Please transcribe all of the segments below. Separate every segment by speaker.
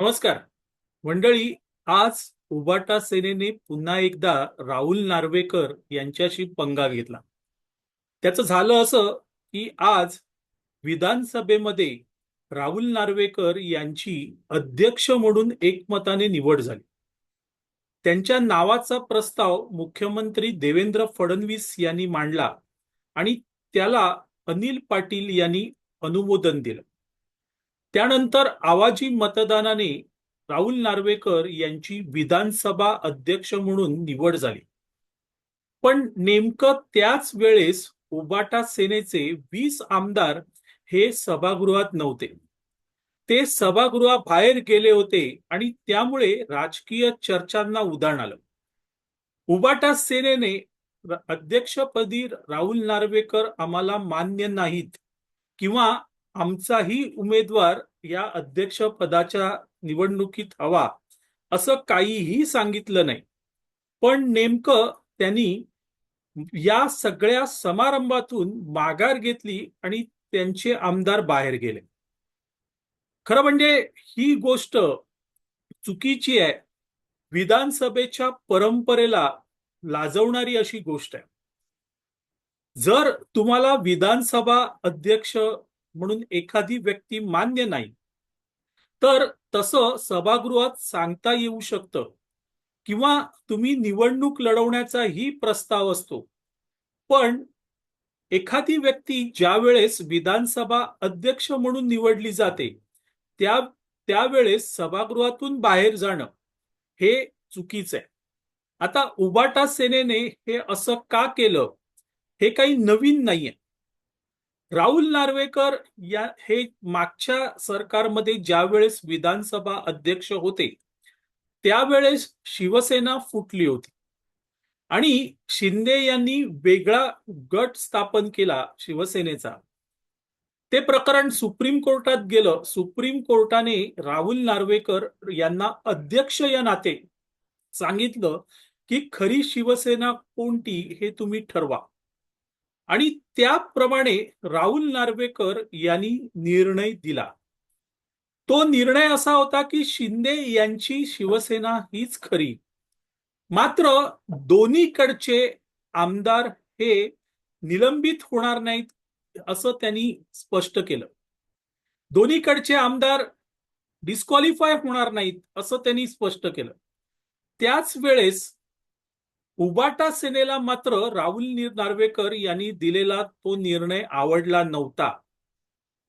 Speaker 1: नमस्कार. मंडळी आज उबाटा सेनेने पुन्हा एकदा राहुल नार्वेकर यांच्याशी पंगा घेतला. त्याचं झालं असं की आज विधानसभेमध्ये राहुल नार्वेकर यांची अध्यक्ष म्हणून एकमताने निवड झाली. त्यांच्या नावाचा प्रस्ताव मुख्यमंत्री देवेंद्र फडणवीस यांनी मांडला आणि त्याला अनिल पाटील यांनी अनुमोदन दिलं. त्यानंतर आवाजी मतदानाने राहुल नार्वेकर यांची विधानसभा अध्यक्ष म्हणून निवड झाली. पण नेमकं त्याच वेळेस उबाटा सेनेचे वीस आमदार हे सभागृहात नव्हते. ते सभागृहाबाहेर गेले होते आणि त्यामुळे राजकीय चर्चांना उदाहरण आलं. उबाटा सेनेने अध्यक्षपदी राहुल नार्वेकर आम्हाला मान्य नाहीत किंवा आमचाही उमेदवार या अध्यक्ष पदाच्या निवडणुकीत हवा असं काहीही सांगितलं नाही. पण नेमकं त्यांनी या सगळ्या समारंभातून माघार घेतली आणि त्यांचे आमदार बाहेर गेले. खरं म्हणजे ही गोष्ट चुकीची आहे. विधानसभेच्या परंपरेला लाजवणारी अशी गोष्ट आहे. जर तुम्हाला विधानसभा अध्यक्ष म्हणून एखादी व्यक्ती मान्य नाही. तर तसं सभागृहात सांगता येऊ शकतं किंवा तुम्ही निवडणूक लढवण्याचाही प्रस्ताव असतो. पण एखादी व्यक्ती ज्या वेळेस विधानसभा अध्यक्ष म्हणून निवडली जाते त्या त्यावेळेस सभागृहातून बाहेर जाणं हे चुकीचं आहे. आता उबाटा सेनेने हे असं का केलं हे काही नवीन नाहीये. राहुल नार्वेकर या हे मागच्या सरकारमध्ये ज्या वेळेस विधानसभा अध्यक्ष होते त्यावेळेस शिवसेना फुटली होती. आणि शिंदे यांनी वेगळा गट स्थापन केला शिवसेनेचा. ते प्रकरण सुप्रीम कोर्टात गेलं. सुप्रीम कोर्टाने राहुल नार्वेकर यांना अध्यक्ष या नाते सांगितलं की खरी शिवसेना कोणती हे तुम्ही ठरवा. आणि त्याप्रमाणे राहुल नार्वेकर यांनी निर्णय दिला. तो निर्णय असा होता की शिंदे यांची शिवसेना हीच खरी. मात्र दोन्हीकडचे आमदार हे निलंबित होणार नाहीत असं त्यांनी स्पष्ट केलं. दोन्हीकडचे आमदार डिस्क्वालिफाय होणार नाहीत असं त्यांनी स्पष्ट केलं. त्याच वेळेस उबाटा सेनेला मात्र राहुल नार्वेकर यांनी दिलेला तो निर्णय आवडला नव्हता.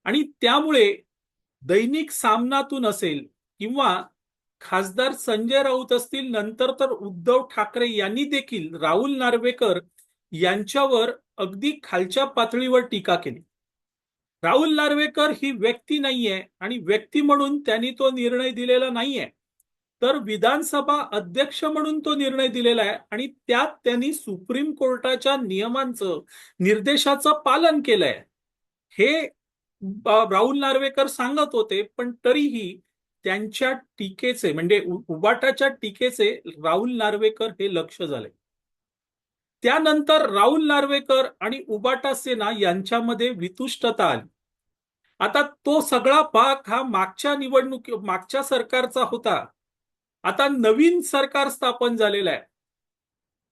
Speaker 1: आणि त्यामुळे दैनिक सामनातून असेल किंवा खासदार संजय राऊत असतील नंतर तर उद्धव ठाकरे यांनी देखील राहुल नार्वेकर यांच्यावर अगदी खालच्या पातळीवर टीका केली. राहुल नार्वेकर ही व्यक्ती नाहीये आणि व्यक्ती म्हणून त्यांनी तो निर्णय दिलेला नाहीये. तर विधानसभा अध्यक्ष म्हणून तो निर्णय दिलेला आहे आणि त्यात त्यांनी सुप्रीम कोर्टाच्या नियमांचं निर्देशाचं पालन केलंय. हे राहुल नार्वेकर सांगत होते पण तरीही त्यांच्या टीकेचे म्हणजे उबाटाच्या टीकेचे राहुल नार्वेकर हे लक्ष झाले. त्यानंतर राहुल नार्वेकर आणि उबाटा सेना यांच्यामध्ये वितुष्टता आली. आता तो सगळा भाग हा मागच्या निवडणुकी मागच्या सरकारचा होता. आता नवीन सरकार स्थापन झालेलं आहे.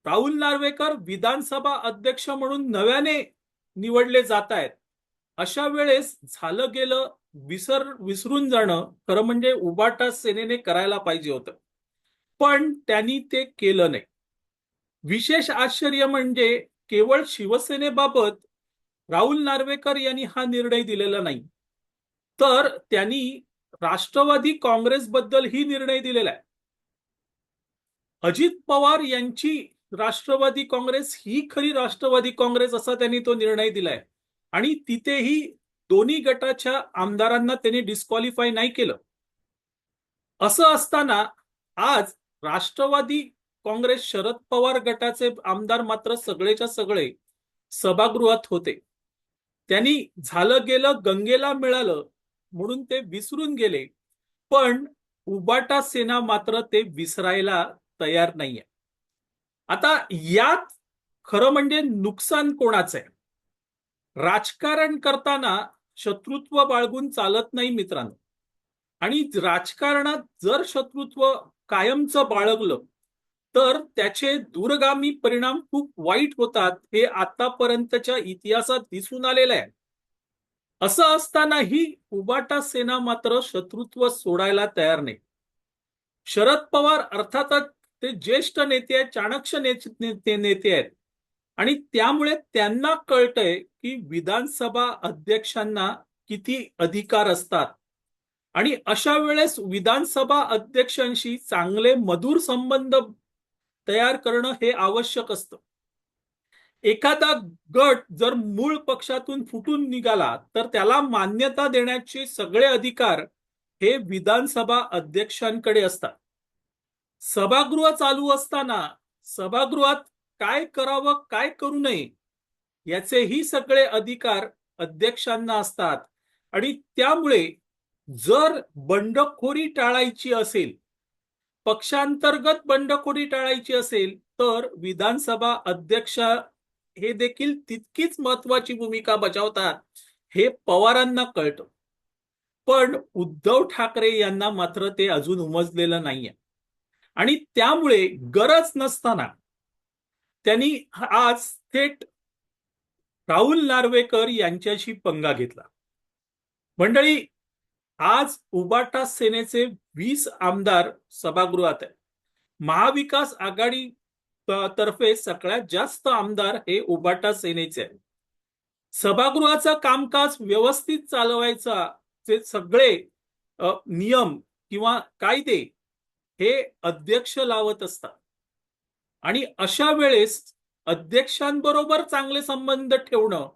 Speaker 1: राहुल नार्वेकर विधानसभा अध्यक्ष म्हणून नव्याने निवडले जात आहेत. अशा वेळेस झालं गेलं विसर विसरून जाणं खरं म्हणजे उबाटा सेनेने करायला पाहिजे होतं. पण त्यांनी ते केलं नाही. विशेष आश्चर्य म्हणजे केवळ शिवसेनेबाबत राहुल नार्वेकर यांनी हा निर्णय दिलेला नाही. तर त्यांनी राष्ट्रवादी काँग्रेसबद्दल ही निर्णय दिलेला आहे. अजित पवार यांची राष्ट्रवादी काँग्रेस ही खरी राष्ट्रवादी काँग्रेस असा त्यांनी तो निर्णय दिलाय. आणि तिथेही दोन्ही गटाच्या आमदारांना त्यांनी डिस्क्वालिफाय नाही केलं. असं असताना आज राष्ट्रवादी काँग्रेस शरद पवार गटाचे आमदार मात्र सगळेच्या सगळे सभागृहात होते. त्यांनी झालं गेलं गंगेला मिळालं म्हणून ते विसरून गेले. पण उबाटा सेना मात्र ते विसरायला तयार नाहीये. आता यात खरं म्हणजे नुकसान कोणाचं आहे राजकारण करताना शत्रुत्व बाळगून चालत नाही मित्रांनो. आणि राजकारणात जर शत्रुत्व कायमचं बाळगलं तर त्याचे दूरगामी परिणाम खूप वाईट होतात हे आतापर्यंतच्या इतिहासात दिसून आलेलं आहे. असं असतानाही उबाटा सेना मात्र शत्रुत्व सोडायला तयार नाही. शरद पवार अर्थातच ते ज्येष्ठ नेते आहेत चाणक्य नेते नेते आहेत. आणि त्यामुळे त्यांना कळतंय की विधानसभा अध्यक्षांना किती अधिकार असतात. आणि अशा वेळेस विधानसभा अध्यक्षांशी चांगले मधुर संबंध तयार करणं हे आवश्यक असतं. एखादा गट जर मूळ पक्षातून फुटून निघाला तर त्याला मान्यता देण्याचे सगळे अधिकार हे विधानसभा अध्यक्षांकडे असतात. सभागृह चालू असताना सभागृहात काय करावं काय करू नये याचेही सगळे अधिकार अध्यक्षांना असतात. आणि त्यामुळे जर बंडखोरी टाळायची असेल पक्षांतर्गत बंडखोरी टाळायची असेल तर विधानसभा अध्यक्ष हे देखील तितकीच महत्वाची भूमिका बजावतात हे पवारांना कळतं. पण उद्धव ठाकरे यांना मात्र ते अजून उमजलेलं नाहीये. आणि त्यामुळे गरज नसताना त्यांनी आज थेट राहुल नार्वेकर यांच्याशी पंगा घेतला. मंडळी आज उबाटा सेनेचे वीस आमदार सभागृहात आहे महाविकास आघाडी तर्फे सगळ्यात जास्त आमदार हे उबाटा सेनेचे आहे सभागृहाचं कामकाज व्यवस्थित चालवायचा जे सगळे नियम किंवा कायदे हे अध्यक्ष लावत असतात. आणि अशा वेळेस अध्यक्षांबरोबर चांगले संबंध ठेवणं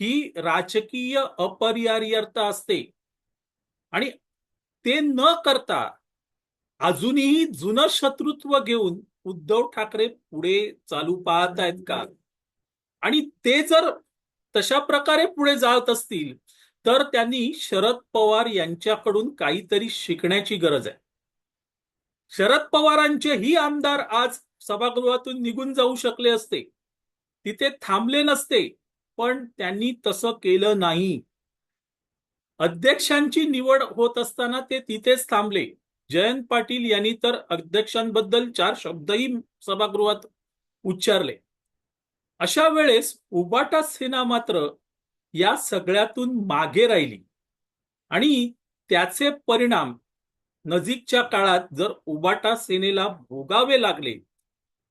Speaker 1: ही राजकीय अपरिहार्यता असते. आणि ते न करता अजूनही जुनं शत्रुत्व घेऊन उद्धव ठाकरे पुढे चालू पाहत आहेत का? आणि ते जर तशा प्रकारे पुढे जात असतील तर त्यांनी शरद पवार यांच्याकडून काहीतरी शिकण्याची गरज आहे. शरद पवारांचे ही आमदार आज सभागृहातून निघून जाऊ शकले असते. तिथे थांबले नसते पण त्यांनी तसं केलं नाही. अध्यक्षांची निवड होत असताना ते तिथेच थांबले. जयंत पाटील यांनी तर अध्यक्षांबद्दल चार शब्दही सभागृहात उच्चारले. अशा वेळेस उबाटा सेना मात्र या सगळ्यातून मागे राहिली आणि त्याचे परिणाम नजीकच्या काळात जर उबाटा सेनेला भोगावे लागले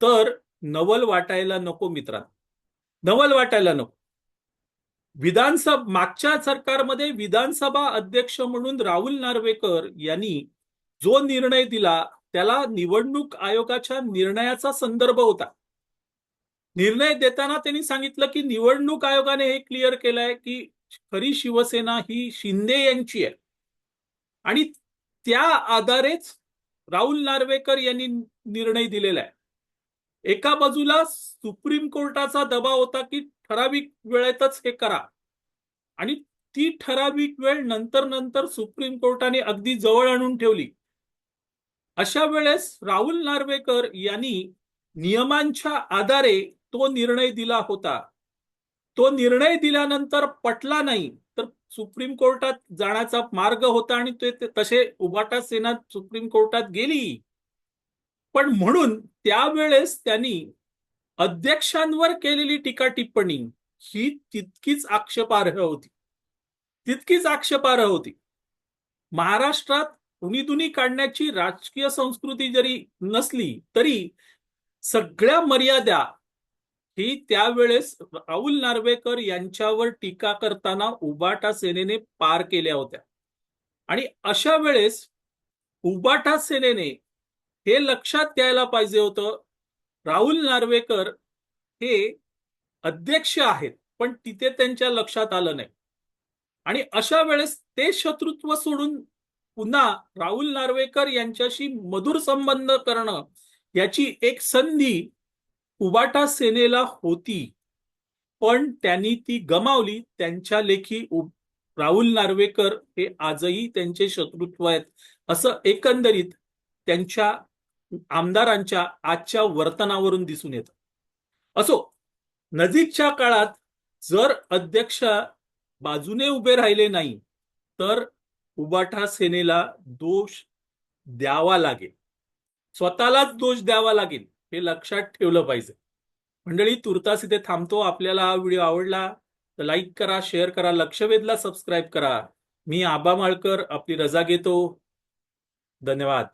Speaker 1: तर नवल वाटायला नको मित्रांनो. नवल वाटायला नको. विधानसभा मागच्या सरकारमध्ये विधानसभा अध्यक्ष म्हणून राहुल नार्वेकर यांनी जो निर्णय दिला त्याला निवडणूक आयोगाच्या निर्णयाचा संदर्भ होता. निर्णय देताना त्यांनी सांगितलं की निवडणूक आयोगाने हे क्लिअर केलंय की खरी शिवसेना ही शिंदे यांची आहे. आणि त्या आधारेच राहुल नार्वेकर यांनी निर्णय दिलेला आहे. एका बाजूला सुप्रीम कोर्टाचा दबाव होता की ठराविक वेळेतच हे करा. आणि ती ठराविक वेळ नंतर नंतर सुप्रीम कोर्टाने अगदी जवळ आणून ठेवली. अशा वेळेस राहुल नार्वेकर यांनी नियमांच्या आधारे तो निर्णय दिला होता. तो निर्णय दिल्यानंतर पटला नाही. सुप्रीम कोर्टात जाण्याचा मार्ग होता आणि ते तसे उबाटा सेना सुप्रीम कोर्टात गेली. पण म्हणून त्यावेळेस त्यांनी अध्यक्षांवर केलेली टीका टिप्पणी ही तितकीच आक्षेपार्ह होती. तितकीच आक्षेपार्ह होती. महाराष्ट्रात उणीदुनी काढण्याची राजकीय संस्कृती जरी नसली तरी सगळ्या मर्यादा ही त्यावेळेस राहुल नार्वेकर यांच्यावर टीका करताना उबाटा सेनेने पार केल्या होत्या. आणि अशा वेळेस उबाटा सेनेने हे लक्षात द्यायला पाहिजे होतं राहुल नार्वेकर हे अध्यक्ष आहेत पण तिथे त्यांच्या लक्षात आलं नाही. आणि अशा वेळेस ते शत्रुत्व सोडून पुन्हा राहुल नार्वेकर यांच्याशी मधुर संबंध करणं याची एक संधी उबाटा सेनेला होती पण त्यांनी ती गमावली. त्यांच्या लेखी राहुल नार्वेकर हे आजही त्यांचे शत्रुत्व आहेत. असं एकंदरीत त्यांच्या आमदारांच्या आजच्या वर्तनावरून दिसून येत. असो नजीकच्या काळात जर अध्यक्ष बाजूने उभे राहिले नाही तर उबाठा सेनेला दोष द्यावा लागेल. स्वतःलाच दोष द्यावा लागेल. हे लक्षात ठेवलं पाहिजे. मंडळी तुर्तास इथे थांबतो. आपल्याला हा व्हिडिओ आवडला तर लाईक करा शेअर करा लक्षवेधला सबस्क्राईब करा. मी आबा माळकर आपली रजा घेतो. धन्यवाद.